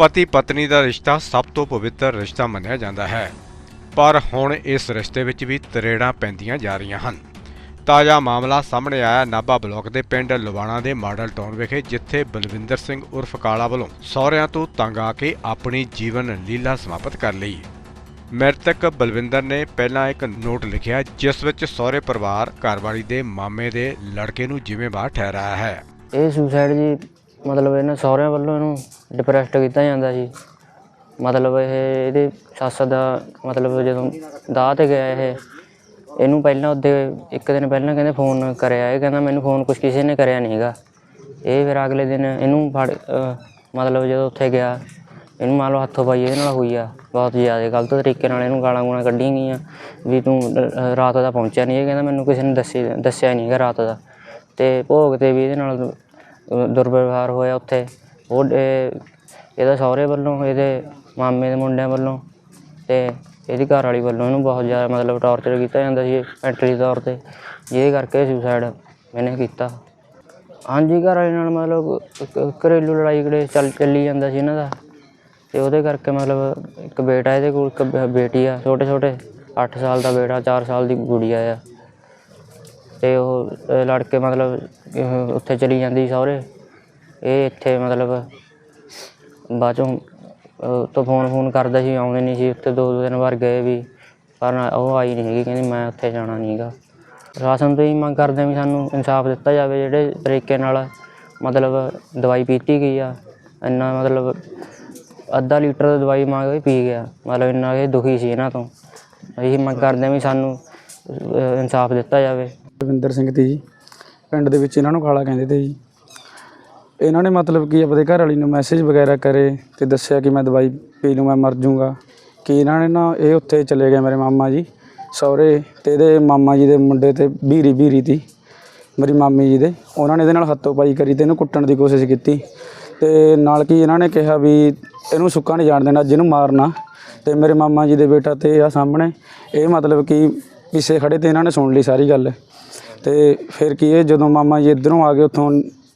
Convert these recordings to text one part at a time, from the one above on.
ਪਤੀ ਪਤਨੀ ਦਾ ਰਿਸ਼ਤਾ ਸਭ ਤੋਂ ਪਵਿੱਤਰ ਰਿਸ਼ਤਾ ਮੰਨਿਆ ਜਾਂਦਾ ਹੈ। ਪਰ ਹੁਣ ਇਸ ਰਿਸ਼ਤੇ ਵਿੱਚ ਵੀ ਤਰੇੜਾਂ ਪੈਂਦੀਆਂ ਜਾ ਰਹੀਆਂ ਹਨ। ਤਾਜ਼ਾ ਮਾਮਲਾ ਸਾਹਮਣੇ ਆਇਆ ਨਾਭਾ ਬਲਾਕ ਦੇ ਪਿੰਡ ਲਵਾਣਾ ਦੇ ਮਾਡਲ ਟਾਊਨ ਵਿਖੇ, ਜਿੱਥੇ ਬਲਵਿੰਦਰ ਸਿੰਘ ਉਰਫ ਕਾਲਾ ਵੱਲੋਂ ਸਹੁਰਿਆਂ ਤੋਂ ਤੰਗ ਆ ਕੇ ਆਪਣੀ ਜੀਵਨ ਲੀਲਾ ਸਮਾਪਤ ਕਰ ਲਈ। ਮ੍ਰਿਤਕ ਬਲਵਿੰਦਰ ਨੇ ਪਹਿਲਾਂ ਇੱਕ ਨੋਟ ਲਿਖਿਆ, ਜਿਸ ਵਿੱਚ ਸਹੁਰੇ ਪਰਿਵਾਰ ਘਰਵਾਲੀ ਦੇ ਮਾਮੇ ਦੇ ਲੜਕੇ ਨੂੰ ਜ਼ਿੰਮੇਵਾਰ ਠਹਿਰਾਇਆ ਹੈ। ਇਹ ਸੁਸਾਈਡ ਜੀ ਮਤਲਬ ਇਹਨਾਂ ਸਹੁਰਿਆਂ ਵੱਲੋਂ ਇਹਨੂੰ ਡਿਪਰੈਸਡ ਕੀਤਾ ਜਾਂਦਾ ਜੀ ਮਤਲਬ ਇਹ, ਇਹਦੇ ਸੱਸ ਦਾ ਮਤਲਬ ਜਦੋਂ ਦਾਹ ਤੇ ਗਿਆ ਇਹ, ਇਹਨੂੰ ਪਹਿਲਾਂ ਉਹਦੇ ਇੱਕ ਦਿਨ ਪਹਿਲਾਂ ਕਹਿੰਦੇ ਫੋਨ ਕਰਿਆ। ਇਹ ਕਹਿੰਦਾ ਮੈਨੂੰ ਫੋਨ ਕੁਛ ਕਿਸੇ ਨੇ ਕਰਿਆ ਨਹੀਂ ਹੈਗਾ। ਇਹ ਫਿਰ ਅਗਲੇ ਦਿਨ ਇਹਨੂੰ ਫੜ ਮਤਲਬ ਜਦੋਂ ਉੱਥੇ ਗਿਆ, ਇਹਨੂੰ ਮੰਨ ਲਓ ਹੱਥੋਂ ਪਾਈ ਇਹਦੇ ਨਾਲ ਹੋਈ ਆ। ਬਹੁਤ ਜ਼ਿਆਦਾ ਗਲਤ ਤਰੀਕੇ ਨਾਲ ਇਹਨੂੰ ਗਾਲਾਂ ਗੂਲਾਂ ਕੱਢੀਆਂ ਗਈਆਂ ਵੀ ਤੂੰ ਰਾਤ ਦਾ ਪਹੁੰਚਿਆ ਨਹੀਂ ਇਹ ਕਹਿੰਦਾ ਮੈਨੂੰ ਕਿਸੇ ਨੇ ਦੱਸੀ, ਦੱਸਿਆ ਨਹੀਂ ਹੈਗਾ ਰਾਤ ਦਾ। ਤੇ ਭੋਗ ਤੇ ਵੀ ਇਹਦੇ ਨਾਲ ਦੁਰਵਿਵਹਾਰ ਹੋਇਆ ਉੱਥੇ। ਉਹ, ਇਹ- ਇਹਦਾ ਸਹੁਰੇ ਵੱਲੋਂ, ਇਹਦੇ ਮਾਮੇ ਦੇ ਮੁੰਡਿਆਂ ਵੱਲੋਂ ਅਤੇ ਇਹਦੀ ਘਰ ਵਾਲੀ ਵੱਲੋਂ ਇਹਨੂੰ ਬਹੁਤ ਜ਼ਿਆਦਾ ਮਤਲਬ ਟੌਰਚਰ ਕੀਤਾ ਜਾਂਦਾ ਸੀ ਮੈਂਟਲੀ ਤੌਰ ਤੇ। ਜਿਹਦੇ ਕਰਕੇ ਸੁਸਾਈਡ ਮੈਨੇ ਕੀਤਾ। ਹਾਂਜੀ ਘਰ ਵਾਲੇ ਨਾਲ ਮਤਲਬ ਘਰੇਲੂ ਲੜਾਈ ਕਿਹੜੇ ਚੱਲ, ਚੱਲੀ ਜਾਂਦਾ ਸੀ ਇਹਨਾਂ ਦਾ। ਅਤੇ ਉਹਦੇ ਕਰਕੇ ਮਤਲਬ ਇੱਕ ਬੇਟਾ ਇਹਦੇ ਕੋਲ, ਇੱਕ ਬੇਟੀ ਆ ਛੋਟੇ ਛੋਟੇ ਅੱਠ ਸਾਲ ਦਾ ਬੇਟਾ, ਚਾਰ ਸਾਲ ਦੀ ਗੁੜੀਆ ਆ ਤੇ ਉਹ, ਅਹ ਲੜ ਕੇ ਮਤਲਬ ਉੱਥੇ ਚਲੀ ਜਾਂਦੀ ਸਹੁਰੇ। ਇਹ ਇੱਥੇ ਮਤਲਬ, ਬਾਅਦ ਚੋਂ ਤੋਂ ਫੋਨ ਫੋਨ ਕਰਦਾ ਸੀ, ਆਉਂਦੇ ਨਹੀਂ ਸੀ ਉੱਥੇ ਦੋ ਦੋ ਦਿਨ ਵਾਰ ਗਏ ਵੀ, ਪਰ ਉਹ ਆਈ ਨਹੀਂ ਹੈਗੀ, ਕਹਿੰਦੀ ਮੈਂ ਉੱਥੇ ਜਾਣਾ ਨਹੀਂਗਾ ਰਾਸ਼ਨ ਤੋਂ ਹੀ ਮੰਗ ਕਰਦੇ ਵੀ ਸਾਨੂੰ ਇਨਸਾਫ ਦਿੱਤਾ ਜਾਵੇ, ਜਿਹੜੇ ਤਰੀਕੇ ਨਾਲ ਮਤਲਬ ਦਵਾਈ ਪੀਤੀ ਗਈ ਆ। ਇੰਨਾ ਮਤਲਬ ਅੱਧਾ ਲੀਟਰ ਦਵਾਈ ਮੰਗ ਕੇ ਪੀ ਗਿਆ। ਮਤਲਬ ਇੰਨਾ ਇਹ ਦੁਖੀ ਸੀ ਇਹਨਾਂ ਤੋਂ। ਅਸੀਂ ਮੰਗ ਕਰਦੇ ਵੀ ਸਾਨੂੰ ਇਨਸਾਫ ਦਿੱਤਾ ਜਾਵੇ। ਰਵਿੰਦਰ ਸਿੰਘ ਤੀ ਜੀ। ਪਿੰਡ ਦੇ ਵਿੱਚ ਇਹਨਾਂ ਨੂੰ ਕਾਲਾ ਕਹਿੰਦੇ ਤੇ ਜੀ। ਇਹਨਾਂ ਨੇ ਮਤਲਬ ਕਿ ਆਪਣੇ ਘਰ ਵਾਲੀ ਨੂੰ ਮੈਸੇਜ ਵਗੈਰਾ ਕਰੇ ਤੇ ਦੱਸਿਆ ਕਿ ਮੈਂ ਦਵਾਈ ਪੀ ਲੂੰ ਮੈਂ ਮਰ ਜਾਊਂਗਾ। ਕਿ ਇਹਨਾਂ ਨੇ ਨਾ ਇਹ ਉੱਥੇ ਚਲੇ ਗਏ ਮੇਰੇ ਮਾਮਾ ਜੀ। ਸਹੁਰੇ ਤੇ ਇਹਦੇ ਮਾਮਾ ਜੀ ਦੇ ਮੁੰਡੇ ਤੇ ਬੀਰੀ ਬੀਰੀ ਤੀ, ਮੇਰੀ ਮਾਮੀ ਜੀ ਦੇ। ਉਹਨਾਂ ਨੇ ਇਹਦੇ ਨਾਲ ਹੱਥੋਂ ਪਾਈ ਕਰੀ ਤੇ ਇਹਨੂੰ ਕੁੱਟਣ ਦੀ ਕੋਸ਼ਿਸ਼ ਕੀਤੀ। ਤੇ ਨਾਲ ਕੀ ਇਹਨਾਂ ਨੇ ਕਿਹਾ ਵੀ ਇਹਨੂੰ ਸੁੱਕਾ ਨਹੀਂ ਜਾਣ ਦੇਣਾ ਜਿਹਨੂੰ ਮਾਰਨਾ। ਤੇ ਮੇਰੇ ਮਾਮਾ ਜੀ ਦੇ ਬੇਟਾ ਤੇ ਆ ਸਾਹਮਣੇ। ਇਹ ਮਤਲਬ ਕਿ ਪਿੱਛੇ ਖੜੇ ਤੇ ਇਹਨਾਂ ਨੇ ਸੁਣ ਲਈ ਸਾਰੀ ਗੱਲ। ਤੇ ਫਿਰ ਕੀ ਇਹ ਜਦੋਂ ਮਾਮਾ ਜੀ ਇਧਰੋਂ ਆ ਕੇ ਉੱਥੋਂ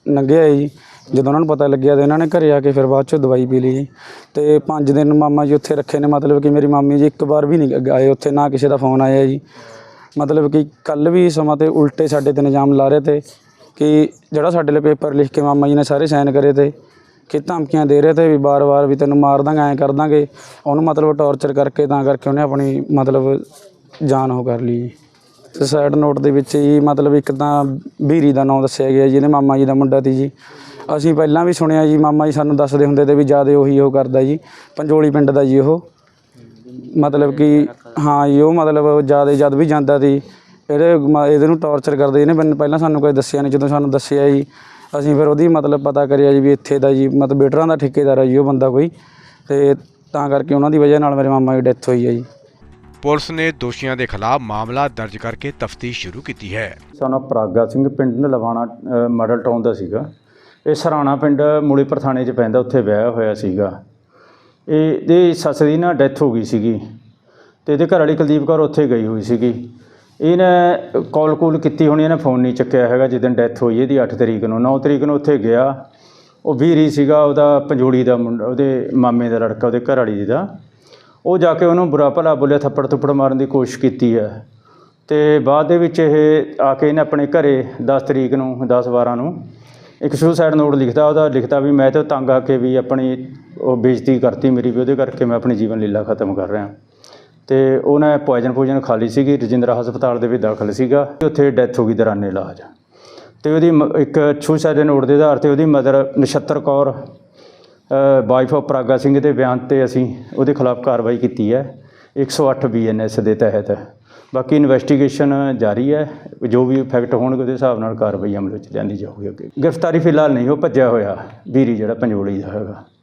ਲੰਘਿਆ ਜੀ, ਜਦੋਂ ਉਹਨਾਂ ਨੂੰ ਪਤਾ ਲੱਗਿਆ ਤੇ ਇਹਨਾਂ ਨੇ ਘਰੇ ਆ ਕੇ ਫਿਰ ਬਾਅਦ ਚੋਂ ਦਵਾਈ ਪੀ ਲਈ ਜੀ। ਤੇ 5 ਦਿਨ ਮਾਮਾ ਜੀ ਉੱਥੇ ਰੱਖੇ ਨੇ, ਮਤਲਬ ਕਿ ਮੇਰੀ ਮਾਮੀ ਜੀ ਇੱਕ ਵਾਰ ਵੀ ਨਹੀਂ ਆਏ ਉੱਥੇ, ਨਾ ਕਿਸੇ ਦਾ ਫੋਨ ਆਇਆ ਜੀ। ਮਤਲਬ ਕਿ ਕੱਲ ਵੀ ਸਮਾਂ ਤੇ ਉਲਟੇ ਸਾਡੇ ਤੇ ਇਲਜ਼ਾਮ ਲਾ ਰਹੇ ਤੇ ਕਿ ਜਿਹੜਾ ਸਾਡੇ ਲਈ ਪੇਪਰ ਲਿਖ ਕੇ ਮਾਮਾ ਜੀ ਨੇ ਸਾਰੇ ਸਾਈਨ ਕਰੇ ਤੇ ਕਿ ਧਮਕੀਆਂ ਦੇ ਰਹੇ ਤੇ ਵੀ ਬਾਰ-ਬਾਰ ਵੀ ਤੈਨੂੰ ਮਾਰ ਦਾਂਗੇ, ਐਂ ਕਰ ਦਾਂਗੇ। ਉਹਨੂੰ ਮਤਲਬ ਟੌਰਚਰ ਕਰਕੇ ਤਾਂ ਕਰਕੇ ਉਹਨੇ ਆਪਣੀ ਮਤਲਬ ਜਾਨ ਉਹ ਕਰ ਲਈ ਜੀ। ਸੁਸਾਈਡ ਨੋਟ ਦੇ ਵਿੱਚ ਜੀ ਮਤਲਬ ਇੱਕ ਤਾਂ ਬੀਰੀ ਦਾ ਨਾਮ ਦੱਸਿਆ ਗਿਆ ਜੀ, ਇਹਦੇ ਮਾਮਾ ਜੀ ਦਾ ਮੁੰਡਾ ਸੀ ਜੀ। ਅਸੀਂ ਪਹਿਲਾਂ ਵੀ ਸੁਣਿਆ ਜੀ, ਮਾਮਾ ਜੀ ਸਾਨੂੰ ਦੱਸਦੇ ਹੁੰਦੇ ਤੇ ਵੀ ਜ਼ਿਆਦਾ ਉਹੀ ਉਹ ਕਰਦਾ ਜੀ, ਪੰਜੋਲੀ ਪਿੰਡ ਦਾ ਜੀ ਉਹ। ਮਤਲਬ ਕਿ ਹਾਂ ਜੀ, ਉਹ ਮਤਲਬ ਜ਼ਿਆਦਾ ਜਦ ਵੀ ਜਾਂਦਾ ਸੀ। ਇਹਦੇ ਮ- ਇਹਦੇ ਨੂੰ ਟੌਰਚਰ ਕਰਦੇ, ਇਹਨੇ ਮੈਨੂੰ ਪਹਿਲਾਂ ਸਾਨੂੰ ਕੋਈ ਦੱਸਿਆ ਨਹੀਂ, ਜਦੋਂ ਸਾਨੂੰ ਦੱਸਿਆ ਜੀ, ਅਸੀਂ ਫਿਰ ਉਹਦੀ ਮਤਲਬ ਪਤਾ ਕਰਿਆ ਜੀ ਵੀ ਇੱਥੇ ਦਾ ਜੀ, ਮਤਲਬ ਬੇਟਰਾਂ ਦਾ ਠੇਕੇਦਾਰ ਹੈ ਜੀ ਉਹ ਬੰਦਾ ਕੋਈ। ਤੇ ਤਾਂ ਕਰਕੇ ਉਹਨਾਂ ਦੀ ਵਜ੍ਹਾ ਨਾਲ ਮੇਰੇ ਮਾਮਾ ਦੀ ਡੈਥ ਹੋਈ ਹੈ ਜੀ। ਪੁਲਿਸ ਨੇ ਦੋਸ਼ੀਆਂ ਦੇ ਖਿਲਾਫ ਮਾਮਲਾ ਦਰਜ ਕਰਕੇ ਤਫਤੀਸ਼ ਸ਼ੁਰੂ ਕੀਤੀ ਹੈ। ਸਾਨੂੰ ਪ੍ਰਾਗਾ ਸਿੰਘ ਪਿੰਡ ਲਵਾਣਾ ਮਾਡਲ ਟਾਊਨ ਦਾ ਸੀਗਾ। ਇਹ ਸਰਾਣਾ ਪਿੰਡ ਮੂਲੀਪੁਰ ਥਾਣੇ 'ਚ ਪੈਂਦਾ, ਉੱਥੇ ਵਿਆਹ ਹੋਇਆ ਸੀਗਾ। ਇਹ, ਇਹਦੀ ਸੱਸ ਦੀ ਨਾ ਡੈਥ ਹੋ ਗਈ ਸੀਗੀ ਤੇ ਇਹਦੇ ਘਰ ਵਾਲੀ ਕੁਲਦੀਪ ਕੌਰ ਉੱਥੇ ਗਈ ਹੋਈ ਸੀਗੀ। ਇਹਨੇ ਕਾਲ ਕੂਲ ਕੀਤੀ ਹੋਣੀ, ਇਹਨੇ ਫੋਨ ਨਹੀਂ ਚੱਕਿਆ ਹੈਗਾ ਜਿੱਦਣ ਡੈਥ ਹੋਈ ਇਹਦੀ 8 ਤਰੀਕ ਨੂੰ। 9 ਤਰੀਕ ਨੂੰ ਉੱਥੇ ਗਿਆ। ਉਹ ਵੀਰੀ ਸੀਗਾ, ਉਹਦਾ ਪੰਜੋੜੀ ਦਾ ਮੁੰਡਾ, ਉਹਦੇ ਮਾਮੇ ਦਾ ਲੜਕਾ, ਉਹਦੇ ਘਰ ਵਾਲੀ ਦਾ। ਉਹ ਜਾ ਕੇ ਉਹਨੂੰ ਬੁਰਾ ਭਲਾ ਬੋਲਿਆ, ਥੱਪੜ ਥੁੱਪੜ ਮਾਰਨ ਦੀ ਕੋਸ਼ਿਸ਼ ਕੀਤੀ ਹੈ। ਤੇ ਬਾਅਦ ਦੇ ਵਿੱਚ ਇਹ ਆ ਕੇ ਇਹਨੇ ਆਪਣੇ ਘਰੇ 10 ਤਰੀਕ ਨੂੰ 10 12 ਨੂੰ ਇੱਕ ਸੁਸਾਈਡ ਨੋਟ ਲਿਖਦਾ ਉਹਦਾ ਲਿਖਦਾ ਵੀ ਮੈਂ ਤਾਂ ਤੰਗ ਆ ਕੇ ਵੀ ਆਪਣੀ ਉਹ ਬੇਇੱਜ਼ਤੀ ਕਰਤੀ ਮੇਰੀ ਵੀ, ਉਹਦੇ ਕਰਕੇ ਮੈਂ ਆਪਣੀ ਜੀਵਨ ਲੀਲਾ ਖਤਮ ਕਰ ਰਿਹਾ। ਤੇ ਉਹਨੇ ਪੋਇਜ਼ਨ ਪੋਇਜ਼ਨ ਖਾ ਲਈ ਸੀਗੀ, ਰਜਿੰਦਰਾ ਹਸਪਤਾਲ ਦੇ ਵਿੱਚ ਦਾਖਲ ਸੀਗਾ ਉੱਥੇ ਡੈਥ ਹੋ ਗਈ ਦੌਰਾਨੇ ਇਲਾਜ। ਤੇ ਉਹਦੀ ਮ- ਇੱਕ ਸੁਸਾਈਡ ਨੋਟ ਦੇ ਆਧਾਰ ਤੇ ਉਹਦੀ mother Nachhattar Kaur wife of Praga Singh ਦੇ ਬਿਆਨ ਤੇ ਅਸੀਂ ਉਹਦੇ ਖਿਲਾਫ ਕਾਰਵਾਈ ਕੀਤੀ ਹੈ। 108 ਬੀਐਨਐਸ ਦੇ ਤਹਿਤ। ਬਾਕੀ ਇਨਵੈਸਟੀਗੇਸ਼ਨ ਜਾਰੀ ਹੈ। ਜੋ ਵੀ ਫੈਕਟ ਹੋਣਗੇ ਉਹਦੇ ਹਿਸਾਬ ਨਾਲ ਕਾਰਵਾਈ ਅਮਲ ਵਿੱਚ ਲਿਆਂਦੀ ਜਾਊਗੀ ਅੱਗੇ। ਗ੍ਰਿਫਤਾਰੀ ਫਿਲਹਾਲ ਨਹੀਂ ਉਹ ਭੱਜਿਆ ਹੋਇਆ। ਵੀਰੀ ਜਿਹੜਾ ਪੰਜੋਲੀ ਦਾ ਹੈਗਾ।